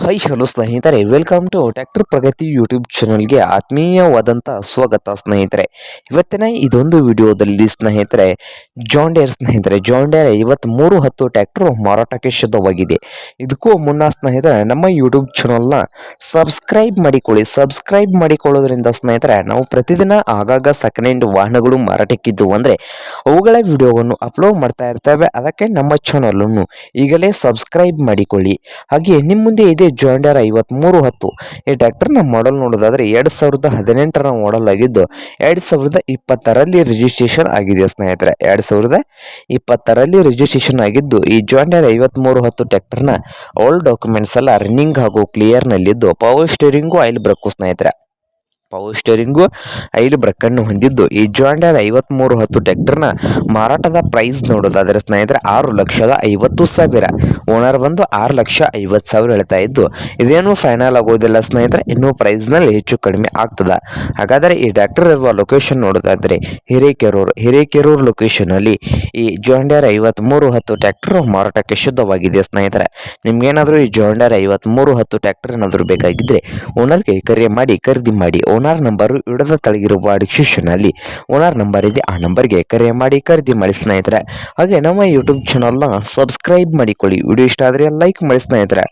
High hello ಸ್ನೇಹಿತರೆ. Welcome to tractor Pragati YouTube ಚಾನಲ್ಗೆ ಆತ್ಮೀಯವಾದಂಥ ಸ್ವಾಗತ, ಸ್ನೇಹಿತರೆ. ಇವತ್ತಿನ ಇದೊಂದು ವಿಡಿಯೋದಲ್ಲಿ ಸ್ನೇಹಿತರೆ ಜಾಂಡೇರ್ ಸ್ನೇಹಿತರೆ ಜಾಂಡೇರ್ ಐವತ್ತ್ಮೂರು ಹತ್ತು ಟ್ಯಾಕ್ಟರ್ ಮಾರಾಟಕ್ಕೆ ಶುದ್ಧವಾಗಿದೆ. ಇದಕ್ಕೂ ಮುನ್ನ, ಸ್ನೇಹಿತರೆ, ನಮ್ಮ ಯೂಟ್ಯೂಬ್ ಚಾನಲ್ನ ಸಬ್ಸ್ಕ್ರೈಬ್ ಮಾಡಿಕೊಳ್ಳಿ. ಸಬ್ಸ್ಕ್ರೈಬ್ ಮಾಡಿಕೊಳ್ಳೋದ್ರಿಂದ, ಸ್ನೇಹಿತರೆ, ನಾವು ಪ್ರತಿದಿನ ಆಗಾಗ ಸೆಕೆಂಡ್ ಹ್ಯಾಂಡ್ ವಾಹನಗಳು ಮಾರಾಟಕ್ಕಿದ್ದು ಅಂದರೆ, ಅವುಗಳ ವಿಡಿಯೋವನ್ನು ಅಪ್ಲೋಡ್ ಮಾಡ್ತಾ ಇರ್ತೇವೆ. ಅದಕ್ಕೆ ನಮ್ಮ ಚಾನಲನ್ನು ಈಗಲೇ ಸಬ್ಸ್ಕ್ರೈಬ್ ಮಾಡಿಕೊಳ್ಳಿ. ಹಾಗೆ ನಿಮ್ಮ ಮುಂದೆ ಇದೆ ಜಾಂಡರ್ ಐವತ್ಮೂರು ಹತ್ತು. ಈ ಟ್ರ್ಯಾಕ್ಟರ್ನ ಮಾಡೆಲ್ ನೋಡೋದಾದ್ರೆ ಎರಡು ಸಾವಿರದ ಹದಿನೆಂಟರ ಮಾಡೆಲ್ ಆಗಿದ್ದು, ಎರಡು ಸಾವಿರದ ಇಪ್ಪತ್ತರಲ್ಲಿ ರಿಜಿಸ್ಟ್ರೇಷನ್ ಆಗಿದೆ ಸ್ನೇಹಿತರೆ. ಎರಡು ಸಾವಿರದ ಇಪ್ಪತ್ತರಲ್ಲಿ ರಿಜಿಸ್ಟ್ರೇಷನ್ ಆಗಿದ್ದು, ಈ ಜಾಯಿಂಡರ್ ಐವತ್ಮೂರು ಹತ್ತು ಟ್ರ್ಯಾಕ್ಟರ್ನ ಓಲ್ಡ್ ಡಾಕ್ಯುಮೆಂಟ್ಸ್ ಎಲ್ಲ ರನ್ನಿಂಗ್ ಹಾಗೂ ಕ್ಲಿಯರ್ನಲ್ಲಿದ್ದು ಪವರ್ ಸ್ಟೇರಿಂಗು ಆಯಿಲ್ ಬ್ರಕ್ಕು ಸ್ನೇಹಿತರೆ. ಪವರ್ ಸ್ಟೇರಿಂಗು ಐದು ಬ್ರಕ್ಕನ್ನು ಹೊಂದಿದ್ದು, ಈ ಜಾಂಡರ್ ಐವತ್ಮೂರು ಹತ್ತು ಟ್ಯಾಕ್ಟರ್ನ ಮಾರಾಟದ ಪ್ರೈಸ್ ನೋಡೋದಾದರೆ ಸ್ನೇಹಿತರೆ, ಆರು ಲಕ್ಷದ ಐವತ್ತು ಸಾವಿರ. ಓನರ್ ಬಂದು ಆರು ಲಕ್ಷ ಐವತ್ತು ಸಾವಿರ ಹೇಳ್ತಾ ಇದ್ದು, ಇದೇನು ಫೈನಲ್ ಆಗೋದಿಲ್ಲ ಸ್ನೇಹಿತರೆ, ಇನ್ನೂ ಪ್ರೈಸ್ನಲ್ಲಿ ಹೆಚ್ಚು ಕಡಿಮೆ ಆಗ್ತದ. ಹಾಗಾದರೆ ಈ ಟ್ರ್ಯಾಕ್ಟರ್ ಇರುವ ಲೊಕೇಶನ್ ನೋಡೋದಾದರೆ ಹಿರೇಕೆರೂರು ಹಿರೇಕೆರೂರು ಲೊಕೇಶನಲ್ಲಿ ಈ ಜಾಂಡರ್ ಐವತ್ಮೂರು ಹತ್ತು ಟ್ರ್ಯಾಕ್ಟರ್ ಮಾರಾಟಕ್ಕೆ ಶುದ್ಧವಾಗಿದೆ ಸ್ನೇಹಿತರೆ? ನಿಮ್ಗೇನಾದರೂ ಈ ಜಾಂಡರ್ ಐವತ್ಮೂರು ಹತ್ತು ಟ್ರ್ಯಾಕ್ಟರ್ ಏನಾದರೂ ಬೇಕಾಗಿದ್ದರೆ ಓನರ್ಗೆ ಕರೆ ಮಾಡಿ, ಖರೀದಿ ಮಾಡಿ ಓನರ್ ನಂಬರು ಇಡದ ತಳಗಿರುವ ಡಿಸ್ಕ್ರಿಪ್ಷನಲ್ಲಿ ಓನರ್ ನಂಬರ್ ಇದೆ, ಆ ನಂಬರ್ಗೆ ಕರೆ ಮಾಡಿ, ಖರೀದಿ ಮಾಡಿ ಸ್ನೇಹಿತರೆ. ಹಾಗೆ ನಮ್ಮ ಯೂಟ್ಯೂಬ್ ಚಾನಲ್ನ ಸಬ್ಸ್ಕ್ರೈಬ್ ಮಾಡಿಕೊಳ್ಳಿ. ವಿಡಿಯೋ ಇಷ್ಟ ಆದರೆ ಲೈಕ್ ಮಾಡಿ ಸ್ನೇಹಿತರೆ.